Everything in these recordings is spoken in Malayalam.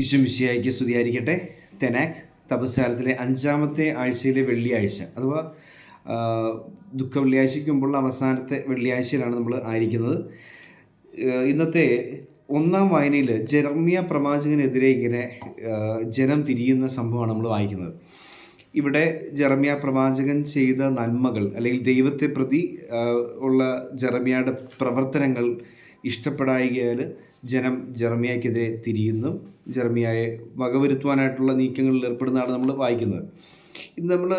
ഈശ്വമിശിയായിക്ക് സ്തുതിയായിരിക്കട്ടെ. തെനാക് തപസ്കാരത്തിലെ അഞ്ചാമത്തെ ആഴ്ചയിലെ വെള്ളിയാഴ്ച അഥവാ ദുഃഖ വെള്ളിയാഴ്ചയ്ക്ക് മുമ്പുള്ള അവസാനത്തെ വെള്ളിയാഴ്ചയിലാണ് നമ്മൾ ആയിരിക്കുന്നത്. ഇന്നത്തെ ഒന്നാം വായനയിൽ ജെർമിയ പ്രവാചകനെതിരെ ഇങ്ങനെ ജനം തിരിയുന്ന സംഭവമാണ് നമ്മൾ വായിക്കുന്നത്. ഇവിടെ ജെറമ്യ പ്രവാചകൻ ചെയ്ത നന്മകൾ അല്ലെങ്കിൽ ദൈവത്തെ പ്രതി ഉള്ള ജെറമ്യയുടെ പ്രവർത്തനങ്ങൾ ഇഷ്ടപ്പെടായികയാൽ ജനം ജെറമ്യക്കെതിരെ തിരിയുന്നു. ജർമിയായെ വകവരുത്തുവാനായിട്ടുള്ള നീക്കങ്ങളിൽ ഏർപ്പെടുന്നതാണ് നമ്മൾ വായിക്കുന്നത്. ഇത് നമ്മൾ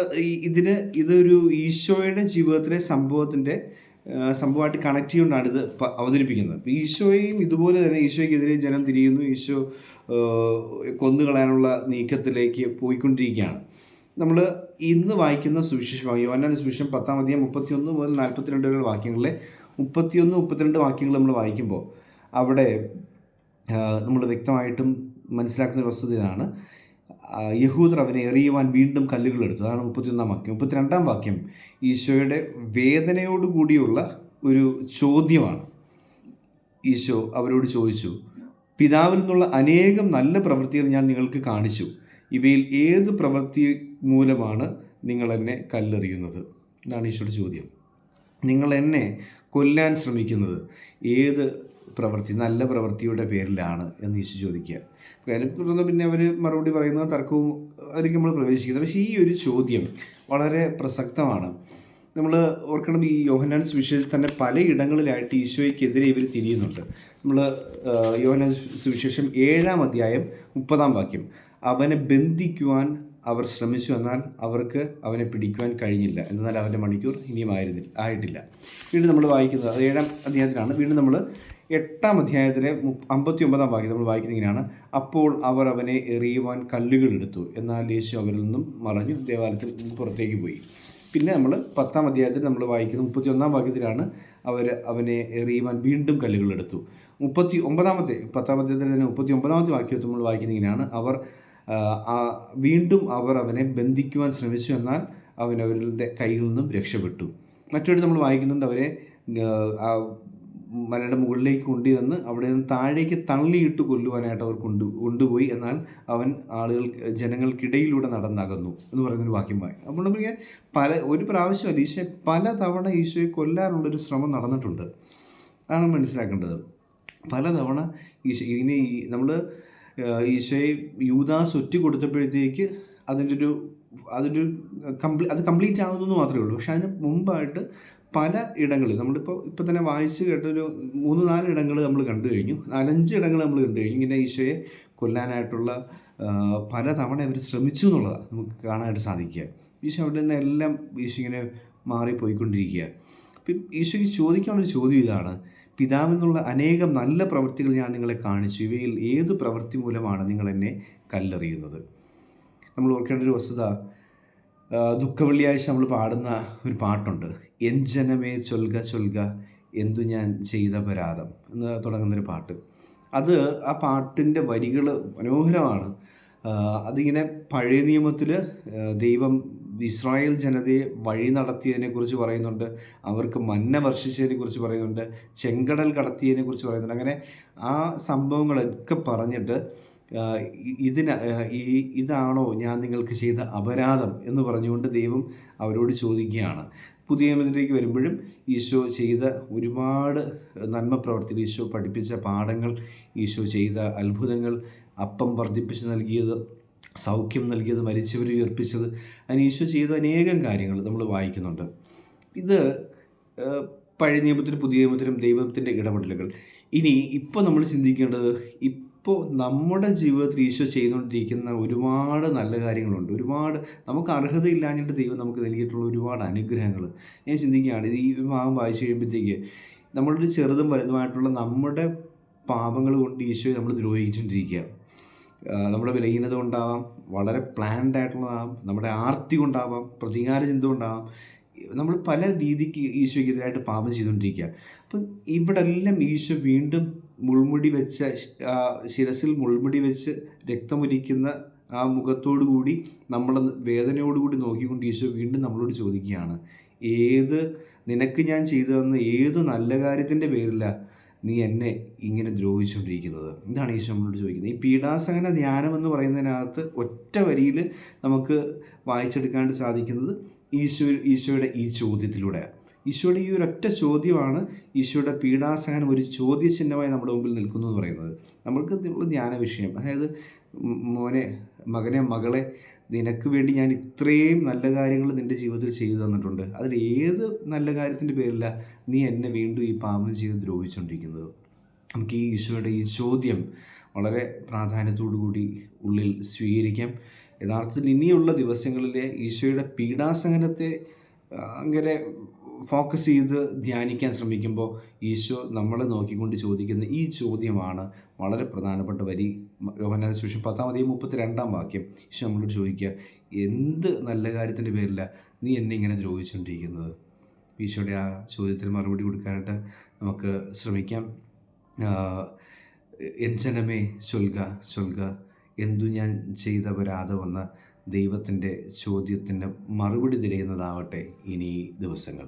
ഇതിന് ഇതൊരു ഈശോയുടെ ജീവിതത്തിലെ സംഭവത്തിന്റെ സംഭവമായിട്ട് കണക്ട് ചെയ്തുകൊണ്ടാണ് ഇത് അവതരിപ്പിക്കുന്നത്. ഈശോയും ഇതുപോലെ തന്നെ ഈശോയ്ക്കെതിരെ ജനം തിരിയുന്നു. ഈശോ കൊന്നുകളയാനുള്ള നീക്കത്തിലേക്ക് പോയിക്കൊണ്ടിരിക്കുകയാണ്. നമ്മൾ ഇന്ന് വായിക്കുന്ന സുവിശേഷം യോഹന്നാന്റെ സുവിശേഷം പത്താം അധികം മുപ്പത്തിയൊന്ന് മുതൽ നാൽപ്പത്തിരണ്ട് വരെയുള്ള വാക്യങ്ങളിലെ മുപ്പത്തിയൊന്ന് മുപ്പത്തിരണ്ട് വാക്യങ്ങൾ നമ്മൾ വായിക്കുമ്പോൾ അവിടെ നമ്മൾ വ്യക്തമായിട്ടും മനസ്സിലാക്കുന്ന ഒരു വസ്തുത ഇതാണ്. യഹൂദർ അവനെ എറിയുവാൻ വീണ്ടും കല്ലുകൾ എടുത്തു. അതാണ് മുപ്പത്തിയൊന്നാം വാക്യം. മുപ്പത്തിരണ്ടാം വാക്യം ഈശോയുടെ വേദനയോടുകൂടിയുള്ള ഒരു ചോദ്യമാണ്. ഈശോ അവരോട് ചോദിച്ചു പിതാവിൽ നിന്നുള്ള അനേകം നല്ല പ്രവൃത്തികൾ ഞാൻ നിങ്ങൾക്ക് കാണിച്ചു. ഇവയിൽ ഏത് പ്രവൃത്തി മൂലമാണ് നിങ്ങൾ എന്നെ കല്ലെറിയുന്നത്? എന്നാണ് ഈശോയുടെ ചോദ്യം. നിങ്ങൾ എന്നെ കൊല്ലാൻ ശ്രമിക്കുന്നത് ഏത് പ്രവൃത്തി? നല്ല പ്രവൃത്തിയുടെ പേരിലാണ് എന്ന് ഈശോ ചോദിക്കുക. കാര്യം പിന്നെ അവർ മറുപടി പറയുന്ന തർക്കവും അതിലേക്ക് നമ്മൾ പ്രവേശിക്കുന്നത് പക്ഷേ ഈ ഒരു ചോദ്യം വളരെ പ്രസക്തമാണ്. നമ്മൾ ഓർക്കണം ഈ യോഹനാൻ സുവിശേഷത്തിൽ തന്നെ പലയിടങ്ങളിലായിട്ട് ഈശോയ്ക്കെതിരെ ഇവർ തിരിയുന്നുണ്ട്. നമ്മൾ യോഹനാൻ സുവിശേഷം ഏഴാം അധ്യായം മുപ്പതാം വാക്യം. അവനെ ബന്ധിക്കുവാൻ അവർ ശ്രമിച്ചു എന്നാൽ അവർക്ക് അവനെ പിടിക്കുവാൻ കഴിഞ്ഞില്ല. എന്നാൽ അവന്റെ മണിക്കൂർ ഇനിയും ആയിരുന്നില്ല ആയിട്ടില്ല. വീണ്ടും നമ്മൾ വായിക്കുന്നത് അത് ഏഴാം അധ്യായത്തിലാണ്. വീണ്ടും നമ്മൾ എട്ടാം അധ്യായത്തിലെ അമ്പത്തി ഒമ്പതാം വാക്യം നമ്മൾ വായിക്കുന്നത് ഇങ്ങനെയാണ്. അപ്പോൾ അവർ അവനെ എറിയുവാൻ കല്ലുകൾ എടുത്തു. എന്നാൽ യേശു അവരിൽ നിന്നും മറഞ്ഞു ദേവാലയത്തിൽ പുറത്തേക്ക് പോയി. പിന്നെ നമ്മൾ പത്താം അധ്യായത്തിൽ നമ്മൾ വായിക്കുന്ന മുപ്പത്തി ഒന്നാം വാക്യത്തിലാണ് അവർ അവനെ എറിയുവാൻ വീണ്ടും കല്ലുകൾ എടുത്തു. മുപ്പത്തി ഒമ്പതാമത്തെ പത്താം അധ്യായത്തിൽ തന്നെ മുപ്പത്തി ഒമ്പതാമത്തെ വാക്യത്തിൽ നമ്മൾ വായിക്കുന്ന ഇങ്ങനെയാണ്. അവർ വീണ്ടും അവർ അവനെ ബന്ധിക്കുവാൻ ശ്രമിച്ചു എന്നാൽ അവൻ അവരുടെ കയ്യിൽ നിന്നും രക്ഷപ്പെട്ടു. മറ്റൊരു നമ്മൾ വായിക്കുന്നുണ്ട് അവരെ മലയുടെ മുകളിലേക്ക് കൊണ്ടുവന്ന് അവിടെ നിന്ന് താഴേക്ക് തള്ളിയിട്ട് കൊല്ലുവാനായിട്ട് അവർ കൊണ്ടു കൊണ്ടുപോയി. എന്നാൽ അവൻ ആളുകൾ ജനങ്ങൾക്കിടയിലൂടെ നടന്നകന്നു എന്ന് പറയുന്നൊരു വാക്യം വായി. അപ്പോൾ നമുക്ക് പല ഒരു പ്രാവശ്യമല്ല ഈശോയെ പല തവണ ഈശോയെ കൊല്ലാനുള്ളൊരു ശ്രമം നടന്നിട്ടുണ്ട്. അതാണ് മനസ്സിലാക്കേണ്ടത്. പലതവണ ഈശോ ഇനി നമ്മൾ ഈശോയെ യൂദാസ് ഒറ്റ കൊടുത്തപ്പോഴത്തേക്ക് അതിന്റെ ഒരു അതിന്റെ ഒരു കംപ്ലീ അത് കംപ്ലീറ്റ് ആകുന്നു മാത്രമേ ഉള്ളൂ. പക്ഷെ അതിന് മുമ്പായിട്ട് പല ഇടങ്ങളിൽ നമ്മളിപ്പോൾ ഇപ്പോൾ തന്നെ വായിച്ച് കേട്ടൊരു മൂന്ന് നാല് ഇടങ്ങൾ നമ്മൾ കണ്ടു കഴിഞ്ഞു. നാലഞ്ച് ഇടങ്ങൾ നമ്മൾ കണ്ടു കഴിഞ്ഞു. ഇങ്ങനെ ഈശോയെ കൊല്ലാനായിട്ടുള്ള പല തവണ അവർ ശ്രമിച്ചു എന്നുള്ളതാണ് നമുക്ക് കാണാനായിട്ട് സാധിക്കുക. ഈശോ അവിടെ നിന്ന് എല്ലാം ഈശോ ഇങ്ങനെ മാറിപ്പോയിക്കൊണ്ടിരിക്കുക. അപ്പം ഈശോയ്ക്ക് ചോദിക്കാനുള്ള ചോദ്യം ഇതാണ്. പിതാവിൽ നിന്നുള്ള അനേകം നല്ല പ്രവൃത്തികൾ ഞാൻ നിങ്ങളെ കാണിച്ചു. ഇവയിൽ ഏത് പ്രവൃത്തി മൂലമാണ് നിങ്ങൾ എന്നെ കല്ലെറിയുന്നത്? നമ്മൾ ഓർക്കേണ്ട ഒരു വസ്തുത ദുഃഖവെള്ളിയാഴ്ച നമ്മൾ പാടുന്ന ഒരു പാട്ടുണ്ട്. എൻ ജനമേ ചൊൽക ചൊൽക എന്തു ഞാൻ ചെയ്ത പരാതം എന്ന് തുടങ്ങുന്നൊരു പാട്ട്. അത് ആ പാട്ടിന്റെ വരികൾ മനോഹരമാണ്. അതിങ്ങനെ പഴയ നിയമത്തിൽ ദൈവം ഇസ്രായേൽ ജനതയെ വഴി നടത്തിയതിനെക്കുറിച്ച് പറയുന്നുണ്ട്. അവർക്ക് മന്ന വർഷിച്ചതിനെ കുറിച്ച് പറയുന്നുണ്ട്. ചെങ്കടൽ കടത്തിയതിനെ കുറിച്ച് പറയുന്നുണ്ട്. അങ്ങനെ ആ സംഭവങ്ങളൊക്കെ പറഞ്ഞിട്ട് ഇതിന് ഈ ഇതാണോ ഞാൻ നിങ്ങൾക്ക് ചെയ്ത അപരാധം എന്ന് പറഞ്ഞുകൊണ്ട് ദൈവം അവരോട് ചോദിക്കുകയാണ്. പുതിയ നിയമത്തിലേക്ക് വരുമ്പോഴും ഈശോ ചെയ്ത ഒരുപാട് നന്മ പ്രവർത്തികൾ ഈശോ പഠിപ്പിച്ച പാഠങ്ങൾ ഈശോ ചെയ്ത അത്ഭുതങ്ങൾ അപ്പം വർദ്ധിപ്പിച്ച് നൽകിയത് സൗഖ്യം നൽകിയത് മരിച്ചവരെ ഉയർപ്പിച്ചത്. അതിന് ഈശോ ചെയ്ത അനേകം കാര്യങ്ങൾ നമ്മൾ വായിക്കുന്നുണ്ട്. ഇത് പഴയ നിയമത്തിനും പുതിയ നിയമത്തിനും ദൈവത്തിന്റെ ഇടപെടലുകൾ. ഇനി ഇപ്പോൾ നമ്മൾ ചിന്തിക്കേണ്ടത് ഇപ്പോൾ നമ്മുടെ ജീവിതത്തിൽ ഈശോ ചെയ്തുകൊണ്ടിരിക്കുന്ന ഒരുപാട് നല്ല കാര്യങ്ങളുണ്ട്. ഒരുപാട് നമുക്ക് അർഹതയില്ലാഞ്ഞിട്ട് ദൈവം നമുക്ക് നൽകിയിട്ടുള്ള ഒരുപാട് അനുഗ്രഹങ്ങൾ. ഞാൻ ചിന്തിക്കുകയാണ് ഈ ഭാഗം വായിച്ചു കഴിയുമ്പോഴത്തേക്ക് നമ്മളുടെ ചെറുതും വലുതുമായിട്ടുള്ള നമ്മുടെ പാപങ്ങൾ കൊണ്ട് ഈശോയെ നമ്മൾ ദ്രോഹിച്ചുകൊണ്ടിരിക്കുക നമ്മുടെ ബലഹീനത കൊണ്ടാവാം വളരെ പ്ലാൻഡ് ആയിട്ടുള്ളതാവാം നമ്മുടെ ആർത്തി കൊണ്ടാവാം പ്രതികാര ചിന്ത കൊണ്ടാവാം നമ്മൾ പല രീതിക്ക് ഈശോയ്ക്കെതിരായിട്ട് പാപം ചെയ്തുകൊണ്ടിരിക്കുക അപ്പം ഇവിടെ എല്ലാം ഈശോ വീണ്ടും മുൾമുടി വെച്ച ശിരസിൽ മുൾമുടി വെച്ച് രക്തമൊലിക്കുന്ന ആ മുഖത്തോടു കൂടി നമ്മൾ വേദനയോടുകൂടി നോക്കിക്കൊണ്ട് ഈശോ വീണ്ടും നമ്മളോട് ചോദിക്കുകയാണ് ഏത് നിനക്ക് ഞാൻ ചെയ്തു തന്ന ഏത് നല്ല കാര്യത്തിന്റെ പേരിലാണ് നീ എന്നെ ഇങ്ങനെ ദ്രോഹിച്ചുകൊണ്ടിരിക്കുന്നത് എന്താണ് ഈശോ നമ്മളോട് ചോദിക്കുന്നത്. ഈ പീഡാസഹന ധ്യാനം എന്ന് പറയുന്നതിനകത്ത് ഒറ്റ വരിയിൽ നമുക്ക് വായിച്ചെടുക്കാണ്ട് സാധിക്കുന്നത് ഈശോ ഈശോയുടെ ഈ ചോദ്യത്തിലൂടെയാണ് ഈശോയുടെ ഈ ഒരൊറ്റ ചോദ്യമാണ് ഈശോയുടെ പീഡാസഹനം ഒരു ചോദ്യചിഹ്നമായി നമ്മുടെ മുമ്പിൽ നിൽക്കുന്നു എന്ന് പറയുന്നത്. നമ്മൾക്ക് ധ്യാന വിഷയം അതായത് മോനെ മകനെ മകളെ നിനക്ക് വേണ്ടി ഞാൻ ഇത്രയും നല്ല കാര്യങ്ങൾ നിന്റെ ജീവിതത്തിൽ ചെയ്തു തന്നിട്ടുണ്ട്. അതിൽ ഏത് നല്ല കാര്യത്തിന്റെ പേരില്ല നീ എന്നെ വീണ്ടും ഈ പാപം ചെയ്ത് ദ്രോഹിച്ചുകൊണ്ടിരിക്കുന്നത് നമുക്ക് ഈ ഈശോയുടെ ഈ ചോദ്യം വളരെ പ്രാധാന്യത്തോടു കൂടി ഉള്ളിൽ സ്വീകരിക്കാം. യഥാർത്ഥത്തിൽ ഇനിയുള്ള ദിവസങ്ങളിലെ ഈശോയുടെ പീഡാസഹനത്തെ അങ്ങനെ ഫോക്കസ് ചെയ്ത് ധ്യാനിക്കാൻ ശ്രമിക്കുമ്പോൾ ഈശോ നമ്മളെ നോക്കിക്കൊണ്ട് ചോദിക്കുന്ന ഈ ചോദ്യമാണ് വളരെ പ്രധാനപ്പെട്ട വരി. യോഹന്നാന സുവിശേഷം പത്താം അധികം മുപ്പത്തി രണ്ടാം വാക്യം. ഈശോ നമ്മളോട് ചോദിക്കുക എന്ത് നല്ല കാര്യത്തിന്റെ പേരില നീ എന്നെ ഇങ്ങനെ ദ്രോഹിച്ചുകൊണ്ടിരിക്കുന്നത് ഈശോയുടെ ആ ചോദ്യത്തിന് മറുപടി കൊടുക്കാനായിട്ട് നമുക്ക് ശ്രമിക്കാം. എൻ ജനമേ ചൊൽക ചൊൽക എന്തു ഞാൻ ചെയ്ത വരാതെവന്ന ദൈവത്തിന്റെ ചോദ്യത്തിന് മറുപടി തിരയുന്നതാവട്ടെ ഇനി ദിവസങ്ങൾ.